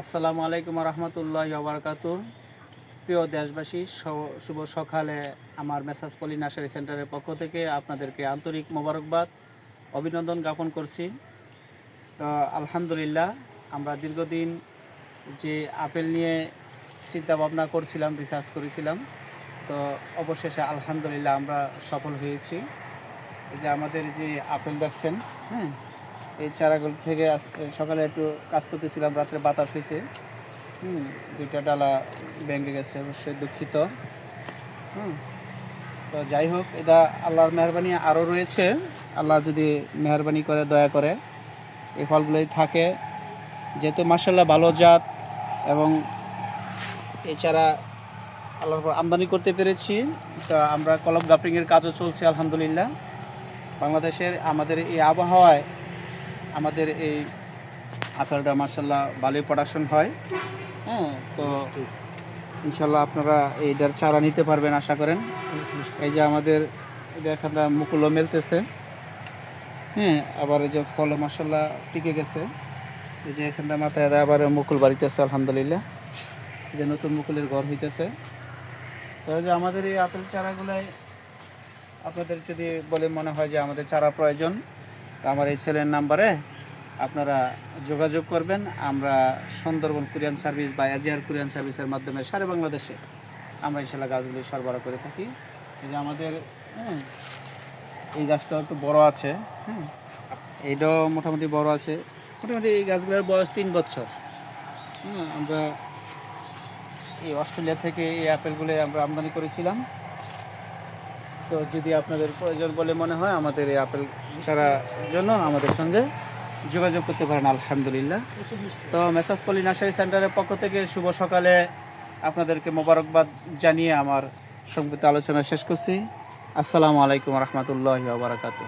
আসসালামু আলাইকুম রহমতুল্লাহ বারকাত প্রিয় দেশবাসী শুভ সকালে আমার মেসাজ পলি নার্সারি সেন্টারের পক্ষ থেকে আপনাদেরকে আন্তরিক মোবারকবাদ, অভিনন্দন জ্ঞাপন করছি। তো, আলহামদুলিল্লাহ, আমরা দীর্ঘদিন যে আপেল নিয়ে চিন্তা ভাবনা করছিলাম, রিসার্চ করেছিলাম, তো অবশেষে আলহামদুলিল্লাহ আমরা সফল হয়েছি। যে আমাদের যে আপেল দেখছেন হ্যাঁ এই চারাগুলো থেকে সকালে একটু কাজ করতেছিলাম, রাত্রে বাতাস হয়েছে। হুম, দুইটা ডালা ভেঙে গেছে, অবশ্যই দুঃখিত। হুম, তো যাই হোক, এটা আল্লাহর মেহরবানি আরও রয়েছে। আল্লাহ যদি মেহরবানি করে, দয়া করে, এই ফলগুলোই থাকে। যেহেতু মার্শাল্লাহ ভালো জাত এবং এছাড়া আল্লাহর আমদানি করতে পেরেছি, তো আমরা কলম গাপরিংয়ের কাজও চলছে, আলহামদুলিল্লাহ। বাংলাদেশের আমাদের এই আবহাওয়ায় আমাদের এই আপেলটা মার্শাল্লাহ ভালোই প্রোডাকশন হয়। হ্যাঁ তো ইনশাল্লাহ আপনারা এইটার চারা নিতে পারবেন, আশা করেন। এই যে আমাদের এখানটা মুকুলও মেলতেছে। হ্যাঁ আবার এই যে ফল মার্শাল্লাহ টিকে গেছে। এই যে এখানটা মাথায় আবার মুকুল বাড়িতেছে, আলহামদুলিল্লাহ। যে নতুন মুকুলের ঘর হইতেছে। তো যে আমাদের এই আপেল চারাগুলাই, আপনাদের যদি বলে মনে হয় যে আমাদের চারা প্রয়োজন তো আমার এই ছেলের নাম্বারে আপনারা যোগাযোগ করবেন। আমরা সুন্দরবন কুরিয়ান সার্ভিস বা এজিআর কুরিয়ান সার্ভিসের মাধ্যমে সারা বাংলাদেশে আমরা ইনশাল্লাহ গাছগুলি সরবরাহ করে থাকি। এই যে আমাদের হ্যাঁ, এই গাছটা একটু বড় আছে হ্যাঁ এইটাও মোটামুটি বড় আছে। মোটামুটি এই গাছগুলোর বয়স তিন বছর। হ্যাঁ আমরা এই অস্ট্রেলিয়া থেকে এই আপেলগুলো আমরা আমদানি করেছিলাম। তো যদি আপনাদের প্রয়োজন বলে মনে হয়, আমাদের এই আপেল চারা জন্য আমাদের সঙ্গে যোগাযোগ করতে পারেন, আলহামদুলিল্লাহ। তো মেসাজ পলি নার্সারি সেন্টারের পক্ষ থেকে শুভ সকালে আপনাদেরকে মোবারকবাদ জানিয়ে আমার সংক্ষিপ্ত আলোচনা শেষ করছি। আসসালামু আলাইকুম রহমতুল্লাহ বারাকাতু